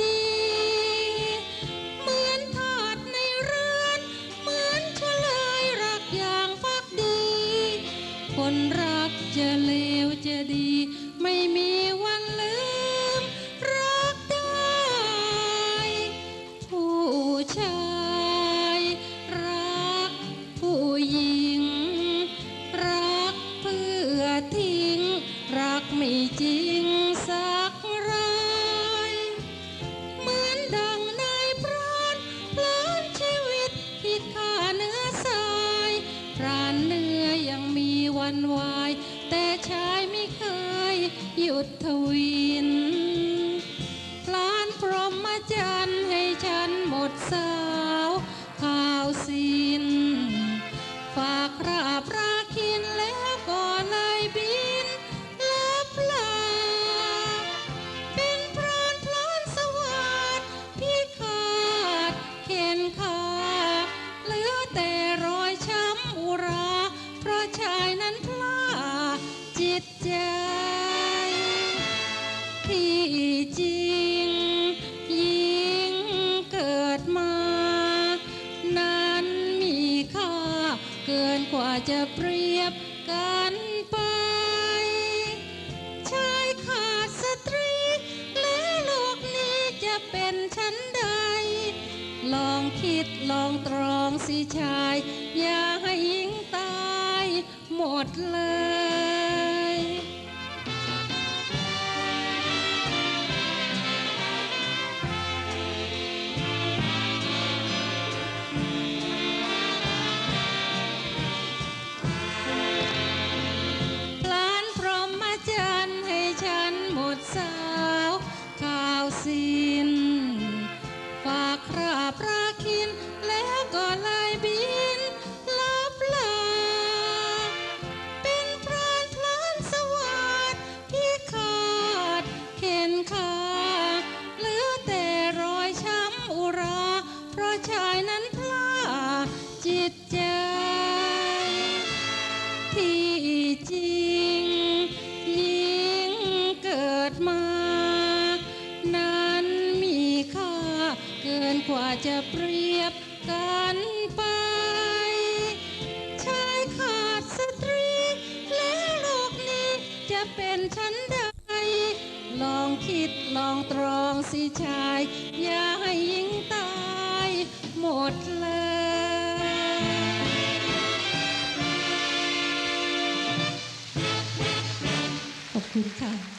ดี เหมือนทาสในเรือน เหมือนเฉลยรักอย่างฟักดี คนรักจะเลวจะดี ไม่มีวันลืม รักได้ ผู้ชายรักผู้หญิง รักเพื่อทิ้ง รักไม่จริง นวาย แต่ชายไม่เคยหยุดทวิน จิตใจ ที่จริงหญิงเกิดมา นั้นมีค่าเกินกว่าจะเปรียบกันไป ชายขาดสตรี แล้วโลกนี้จะเป็นชั้นใด ลองคิดลองตรองสิชาย อย่าให้หญิงตายหมดเลย น จะเปรียบกันไป ชายขาดสตรี แล้วโลกนี้จะเป็นชั้นใด ลองคิดลองตรองสิชาย อย่าให้หญิงตายหมดเลยขอบคุณค่ะ